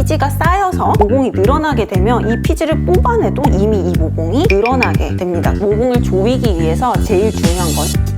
피지가 쌓여서 모공이 늘어나게 되면 이 피지를 뽑아내도 이미 이 모공이 늘어나게 됩니다. 모공을 조이기 위해서 제일 중요한 건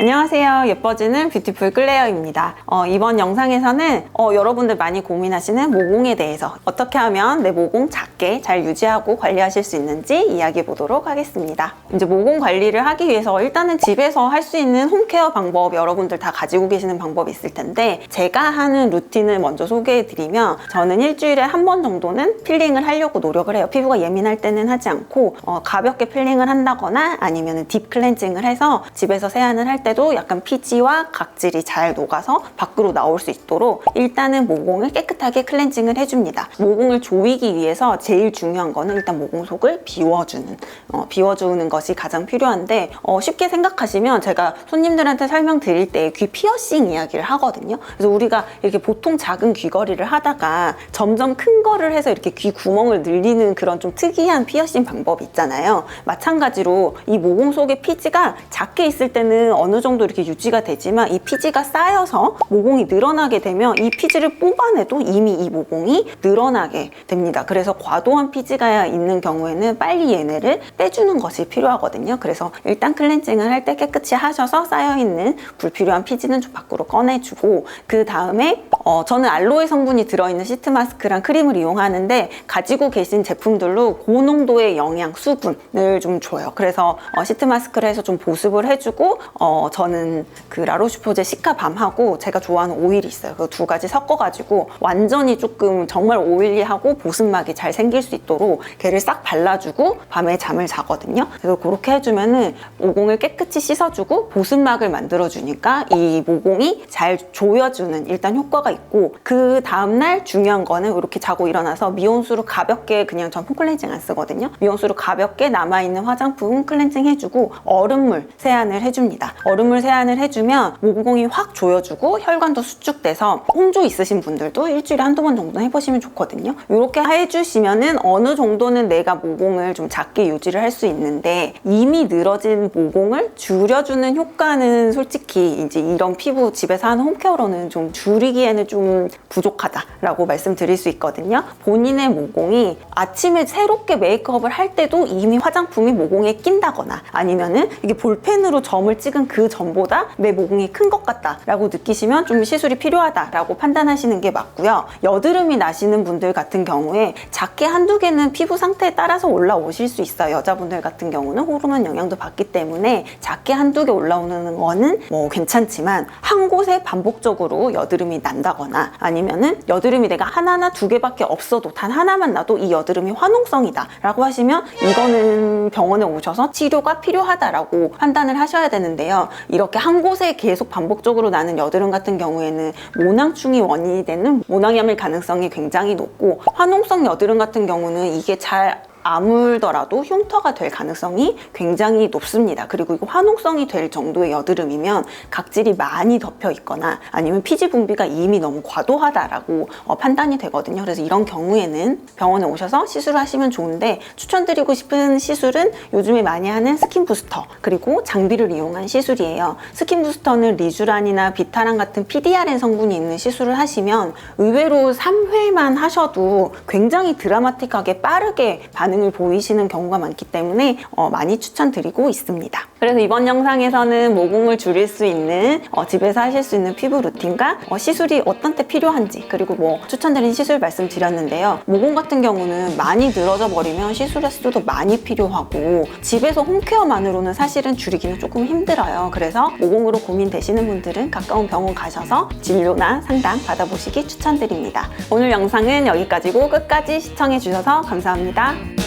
안녕하세요. 예뻐지는 뷰티풀 클레어입니다. 어, 이번 영상에서는 어, 여러분들 많이 고민하시는 모공에 대해서 어떻게 하면 내 모공 작게 잘 유지하고 관리하실 수 있는지 이야기해 보도록 하겠습니다. 이제 모공 관리를 하기 위해서 일단은 집에서 할 수 있는 홈케어 방법 여러분들 다 가지고 계시는 방법이 있을 텐데 제가 하는 루틴을 먼저 소개해 드리면 저는 일주일에 한 번 정도는 필링을 하려고 노력을 해요. 피부가 예민할 때는 하지 않고 어, 가볍게 필링을 한다거나 아니면 딥 클렌징을 해서 집에서 세안을 할때 도 약간 피지와 각질이 잘 녹아서 밖으로 나올 수 있도록 일단은 모공을 깨끗하게 클렌징을 해줍니다. 모공을 조이기 위해서 제일 중요한 거는 일단 모공 속을 비워주는 어, 비워주는 것이 가장 필요한데 어, 쉽게 생각하시면 제가 손님들한테 설명드릴 때 귀 피어싱 이야기를 하거든요. 그래서 우리가 이렇게 보통 작은 귀걸이를 하다가 점점 큰 거를 해서 이렇게 귀 구멍을 늘리는 그런 좀 특이한 피어싱 방법 있잖아요. 마찬가지로 이 모공 속의 피지가 작게 있을 때는 어느 정도 이렇게 유지가 되지만 이 피지가 쌓여서 모공이 늘어나게 되면 이 피지를 뽑아내도 이미 이 모공이 늘어나게 됩니다. 그래서 과도한 피지가 있는 경우에는 빨리 얘네를 빼주는 것이 필요하거든요. 그래서 일단 클렌징을 할 때 깨끗이 하셔서 쌓여있는 불필요한 피지는 좀 밖으로 꺼내주고 그 다음에 어, 저는 알로에 성분이 들어있는 시트 마스크랑 크림을 이용하는데 가지고 계신 제품들로 고농도의 영양, 수분을 좀 줘요. 그래서 어, 시트 마스크를 해서 좀 보습을 해주고 어, 저는 그 라로슈포제 시카밤하고 제가 좋아하는 오일이 있어요. 그 두 가지 섞어가지고 완전히 조금 정말 오일리하고 보습막이 잘 생길 수 있도록 걔를 싹 발라주고 밤에 잠을 자거든요. 그래서 그렇게 해주면은 모공을 깨끗이 씻어주고 보습막을 만들어주니까 이 모공이 잘 조여주는 일단 효과가 있고 그 다음날 중요한 거는 이렇게 자고 일어나서 미온수로 가볍게 그냥 전 폼클렌징 안 쓰거든요. 미온수로 가볍게 남아있는 화장품 클렌징 해주고 얼음물 세안을 해줍니다. 얼음 물 세안을 해주면 모공이 확 조여주고 혈관도 수축돼서 홍조 있으신 분들도 일주일에 한두 번 정도 해보시면 좋거든요. 이렇게 해주시면은 어느 정도는 내가 모공을 좀 작게 유지를 할 수 있는데 이미 늘어진 모공을 줄여주는 효과는 솔직히 이제 이런 피부 집에서 하는 홈케어로는 좀 줄이기에는 좀 부족하다라고 말씀드릴 수 있거든요. 본인의 모공이 아침에 새롭게 메이크업을 할 때도 이미 화장품이 모공에 낀다거나 아니면은 이게 볼펜으로 점을 찍은 그 점보다 내 모공이 큰 것 같다라고 느끼시면 좀 시술이 필요하다라고 판단하시는 게 맞고요. 여드름이 나시는 분들 같은 경우에 작게 한두 개는 피부 상태에 따라서 올라오실 수 있어요. 여자분들 같은 경우는 호르몬 영향도 받기 때문에 작게 한두 개 올라오는 거는 뭐 괜찮지만 한 곳에 반복적으로 여드름이 난다거나 아니면은 여드름이 내가 하나나 두 개밖에 없어도 단 하나만 나도 이 여드름이 화농성이다 라고 하시면 이거는 병원에 오셔서 치료가 필요하다라고 판단을 하셔야 되는데요. 이렇게 한 곳에 계속 반복적으로 나는 여드름 같은 경우에는 모낭충이 원인이 되는 모낭염일 가능성이 굉장히 높고 화농성 여드름 같은 경우는 이게 잘 아물더라도 흉터가 될 가능성이 굉장히 높습니다. 그리고 이거 화농성이 될 정도의 여드름이면 각질이 많이 덮여 있거나 아니면 피지 분비가 이미 너무 과도하다라고 어, 판단이 되거든요. 그래서 이런 경우에는 병원에 오셔서 시술을 하시면 좋은데 추천드리고 싶은 시술은 요즘에 많이 하는 스킨 부스터 그리고 장비를 이용한 시술이에요. 스킨 부스터는 리쥬란이나 비타란 같은 PDRN 성분이 있는 시술을 하시면 의외로 3회만 하셔도 굉장히 드라마틱하게 빠르게 반 응을 보이시는 경우가 많기 때문에 어, 많이 추천드리고 있습니다. 그래서 이번 영상에서는 모공을 줄일 수 있는 어, 집에서 하실 수 있는 피부 루틴과 어, 시술이 어떤 때 필요한지 그리고 뭐 추천드린 시술 말씀드렸는데요. 모공 같은 경우는 많이 늘어져 버리면 시술의 수도 많이 필요하고 집에서 홈케어만으로는 사실은 줄이기는 조금 힘들어요. 그래서 모공으로 고민되시는 분들은 가까운 병원 가셔서 진료나 상담 받아보시기 추천드립니다. 오늘 영상은 여기까지고 끝까지 시청해 주셔서 감사합니다.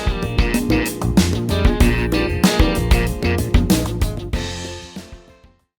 Müzik